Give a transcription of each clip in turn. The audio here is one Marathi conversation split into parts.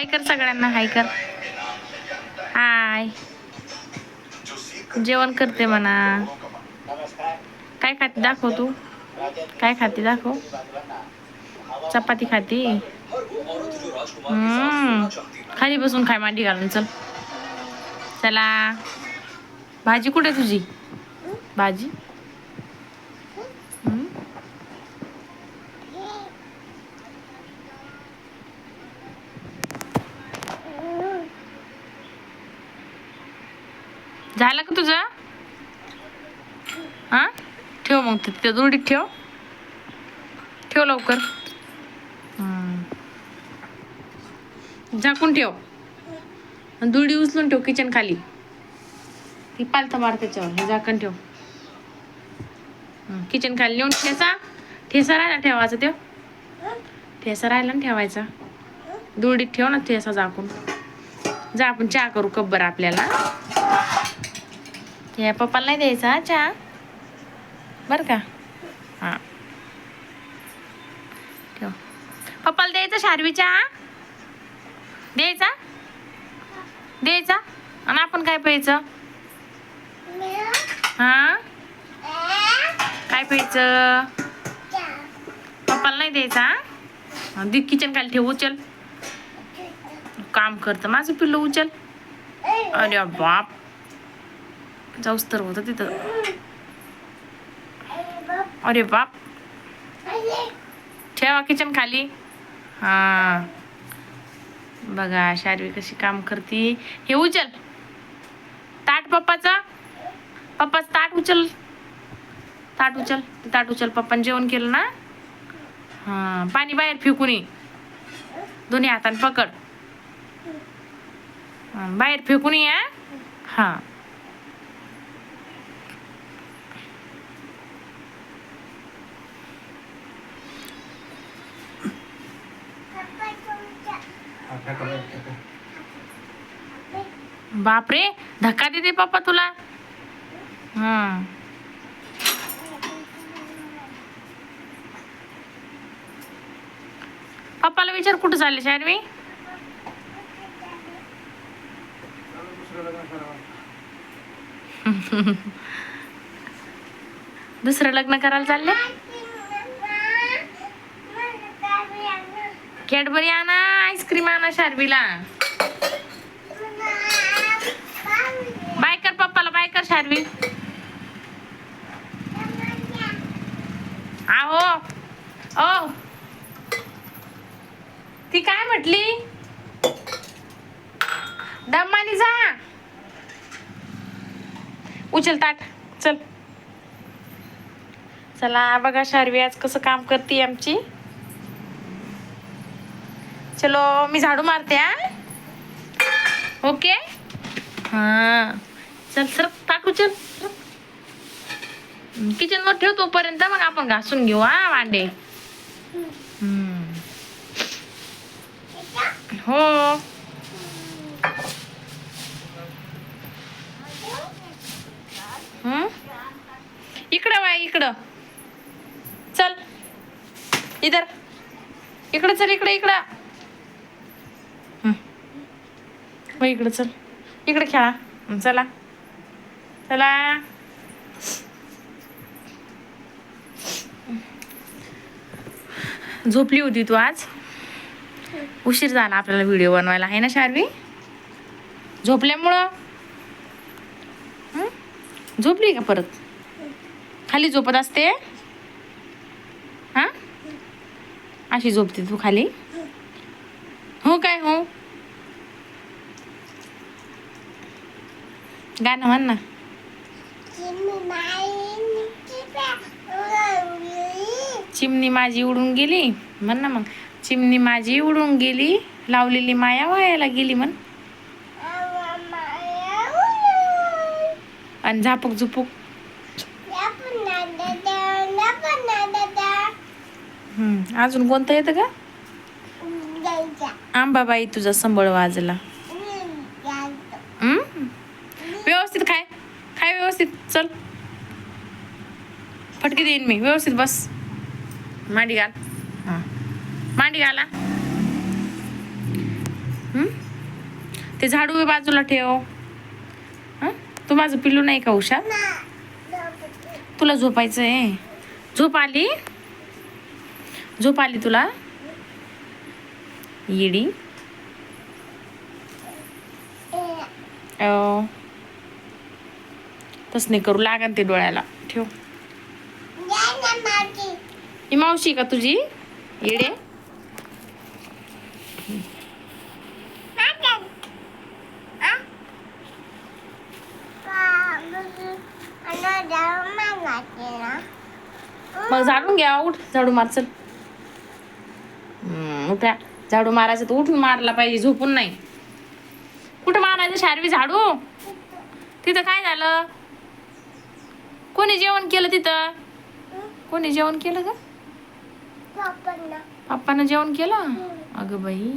हाय कर सगळ्यांना हाय कर. हाय. जेवण करते म्हणा. काय खाते दाखव तू. काय खाते दाखव. चपाती खाते. हम्म. खाली बसून खाय मांडी घालून चल. चला. भाजी कुठे तुझी? भाजी? तुझा? हा? ठेव मग ते त्या दुरडीत ठेव. ठेव लवकर. झाकून ठेव. दुरडी उचलून ठेव किचन खाली. ती पालथं मार त्याच्यावर हे झाकण ठेव. किचन खाली नेऊन ठेसा ठेसा राहिला ठेवायचा त्यो. ठेसा राहिला ना ठेवायचा. दुरडीत ठेव ना ठेसा झाकून. जा आपण चहा करू कब्बर आपल्याला. या पप्पाला नाही द्यायचा हा चहा? बर का? हां. ठेव. पप्पाला द्यायचा शारवी चहा? द्यायचा? द्यायचा? आणि आपण काय प्यायचं? हां? काय प्यायचं? पप्पाला नाही द्यायचा हा? दि किचन खाली ठेव उचल. काम करतं. माझं पिल्लू उचल. अरे बाप. जाऊस तर होतं तिथं. अरे बाप. ठेवा किचन खाली. हा. बघा शारवी कशी काम करते. हे उचल. ताट पप्पाचा. पप्पाच ताट उचल. ताट उचल. ताट उचल. पप्पाने जेवण केलं ना? हा. पाणी बाहेर फेकून ये दोन्ही हाताने पकड. बाहेर फेकून ये हा. हा बापरे धक्का देते पप्पा तुला. हा. पप्पाला विचार कुठं चालले शारवी? दुसरं लग्न करायला चालले? कॅडबरी आणा आईस्क्रीम आणा शार्वीला. बाय कर पप्पाला बाय कर शार्वी. आहो. ओ. ती काय म्हटली? दम्मानी जा. उचल ताट चल. चला बघा शार्वी आज कसं काम करते आमची. चलो मी झाडू मारते हा? ओके? हा. चल सर टाकू चल. किचन वर ठेव तोपर्यंत मग आपण घासून घेऊ हा वांडे. हो. इकडं बाय इकडं. चल. इधर. इकडं चल इकडे इकडं. मग इकडं चल. इकडे खेळा. चला. चला. झोपली होती तू आज? उशीर झाला आपल्याला व्हिडिओ बनवायला. आहे ना शार्वी? झोपल्यामुळं? झोपली का परत? खाली झोपत असते? हा? अशी झोपते तू खाली हो काय हो गाणं म्हण ना चिमणी माझी उडून गेली म्हण ना मग चिमणी माझी उडून गेली लावलेली माया वायाला गेली म्हण आणि झापूक झुपूक हम्म, अजून कोणतं येतं का? आंबाबाई तुझा संबळ वाजला हम्म? व्यवस्थित खाय खाय व्यवस्थित चल फटके देईन मी. व्यवस्थित बस. मांडी घाल. हां. मांडी घाला. ते झाडू बाजूला ठेव. हं? तू माझं पिल्लू नाही का हुशार तुला झोपायचं आहे. झोप आली? झोप आली तुला? येडी. तस नाही करू लागन ते डोळ्याला. ठेव. ही मावशी का तुझी? येडे? मग झाडून घ्या उठ झाडू मार चल. हम्म, झाडू मारायचं तर उठून मारला पाहिजे झोपून नाही. कुठं मारायचं शारवी झाडू? तिथं काय झालं? कोणी जेवण केलं तिथं? कोणी जेवण केलं का? पप्पानं. जेवण केलं? अगं बाई.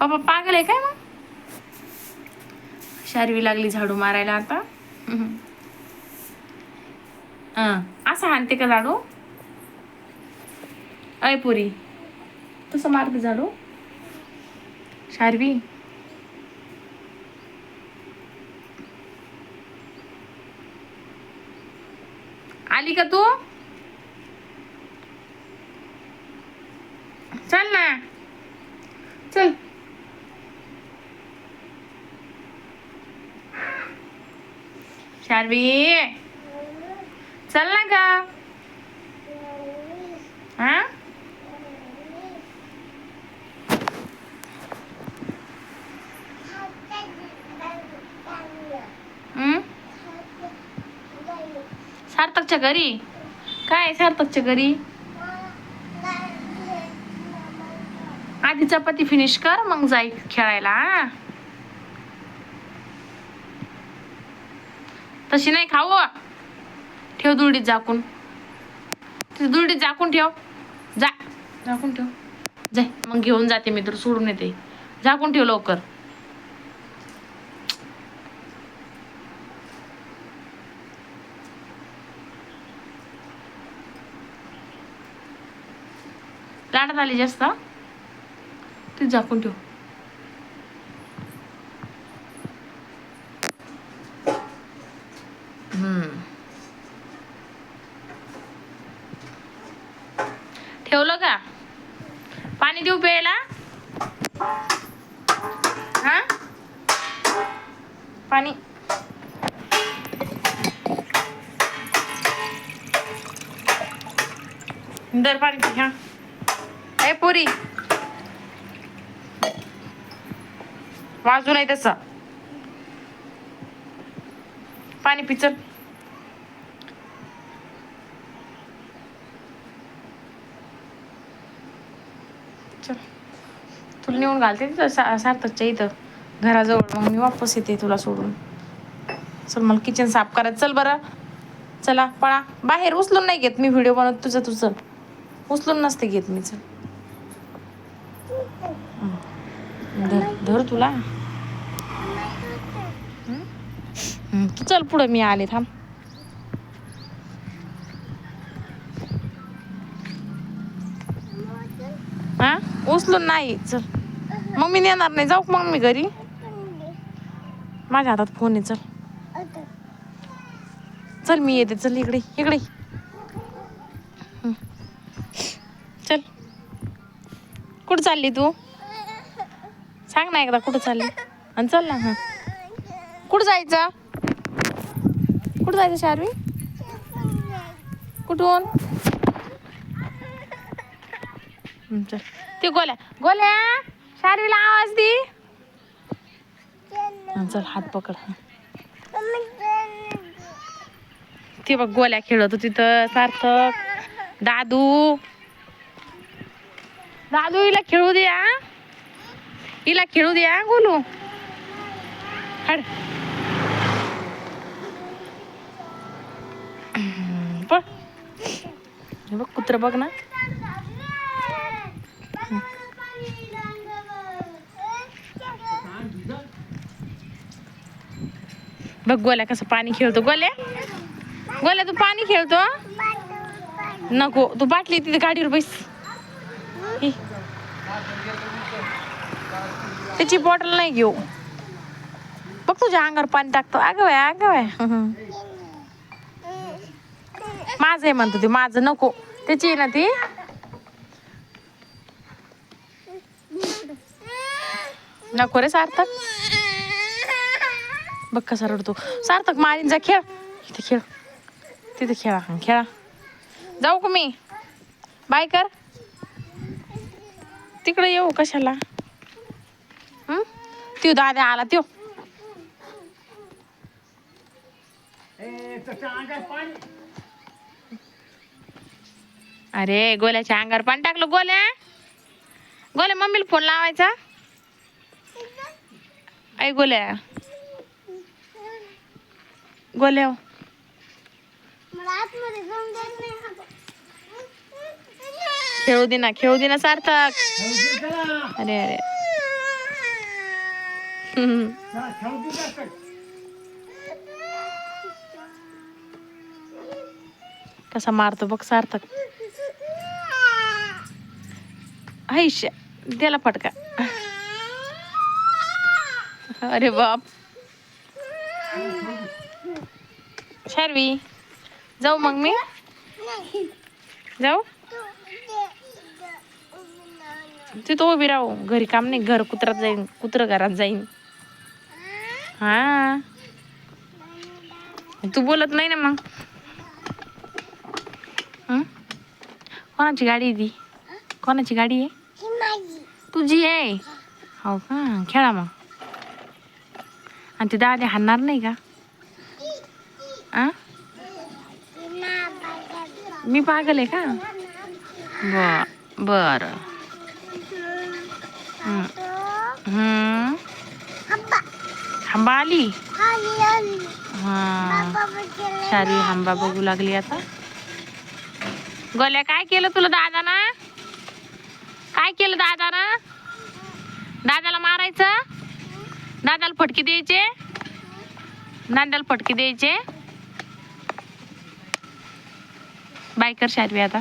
पप्पा पागल आहे काय मग? शारवी लागली झाडू मारायला आता. हं, असं हाणते का झाडू? अय पुरी तसं मारते झाडू? शारवी. आली का तू? चल ना. चल. शारवी. चल ना का हा? सार्थकच्या घरी? काय आहे सार्थकच्या घरी? आधी चपाती फिनिश कर मग जाई खेळायला हा? तशी नाही खाऊ ठेव दुरडीत झाकून. ती दुरडीत झाकून ठेव. जा. झाकून ठेव. जाय मग घेऊन जाते मी तर सोडून येते. झाकून ठेव लवकर. लाडात आली जास्त? ते झाकून ठेव. ठेवलं का? पाणी देऊ प्यायला? हा? पाणी. दर पाणी घ्या. हा ए पुरी. वाजू नाही तसं. पाणी पिचल चल. तुला नेऊन घालते तिथं सा सार्थकच्या इथं. घराजवळ. मग मी वापस येते तुला सोडून. चल मला किचन साफ करायचं. चल बरं. चला पळा. बाहेर उचलून नाही घेत मी व्हिडिओ बनवत तुझं तू चल उचलून नसते घेत मी चल हं. धर धर तुला. तू चल पुढं मी आले थांब. हा? उचलून नाही चल. मग मी नेणार नाही जाऊ मग मी घरी? माझ्या हातात फोन आहे चल. चल मी येते चल इकडे इकडे. चल. कुठं चालली तू? सांग ना एकदा कुठं चालली. आणि चल ना हां. कुठं जायचं? कुठं जायचं शारवी? कुठून? चल. ते गोल्या. गोल्या शारवीला आवाज दे. चल हात पकड ते बघ गोल्या खेळत होती तिथं सार्थक. दादू. दादू हिला खेळू द्या ಇಲ್ಲ ಕೇಳುದು ಯಾಂಗೂನು ಹಡ್ ಕೂತ್ರ ಬಗ್ನ गोल्या कसं पाणी खेळतो गोल्या गोल्या तू पाणी खेळतो नको तू बाटली तिथे गाडीवर त्याची बॉटल नाही घेऊ. बघ तुझ्या अंगावर पाणी टाकतो. अगं बाय अगं बाय माझं आहे म्हणतो ते माझं नको. त्याची आहे ना ती. नको रे सार्थक. बघ कसा रडतो. सार्थक मारीन जा खेळ. इथे खेळ. तिथे खेळा खेळा. जाऊ का मी? बाय कर. तिकडे येऊ कशाला? त्यो दादा आला त्यो। अरे गोल्याच्या अंगावर पाणी टाकलं गोल्या। गोल्या मम्मीला फोन लावायचा। ऐ गोल्या। गोल्या। खेळू दे ना खेळू दे ना सार्थक। अरे अरे। कसा मारतो बघ सार्थक. हैश त्याला फटका. अरे बाप. शार्वी जाऊ मग मी. जाऊ. तिथं उभी राहू. घरी काम नाही घर कुत्रात जाईन कुत्र घरात जाईन. हा. तू बोलत नाही ना मग. कोणाची गाडी आहे ती? कोणाची गाडी आहे? तुझी आहे? हो का? खेळा मग. आणि ते दादा हाणणार नाही का? आ? मी पागल आहे का? ब बरं. हम्म हंबा आली हा. सारी आंबा शारी बघू लागली आता. गोल्या काय केलं तुला दादाना? काय केलं दादाना? दादाला मारायचं? दादाला फटके द्यायचे? दादाला फटके द्यायचे? बायकर शारवी आता.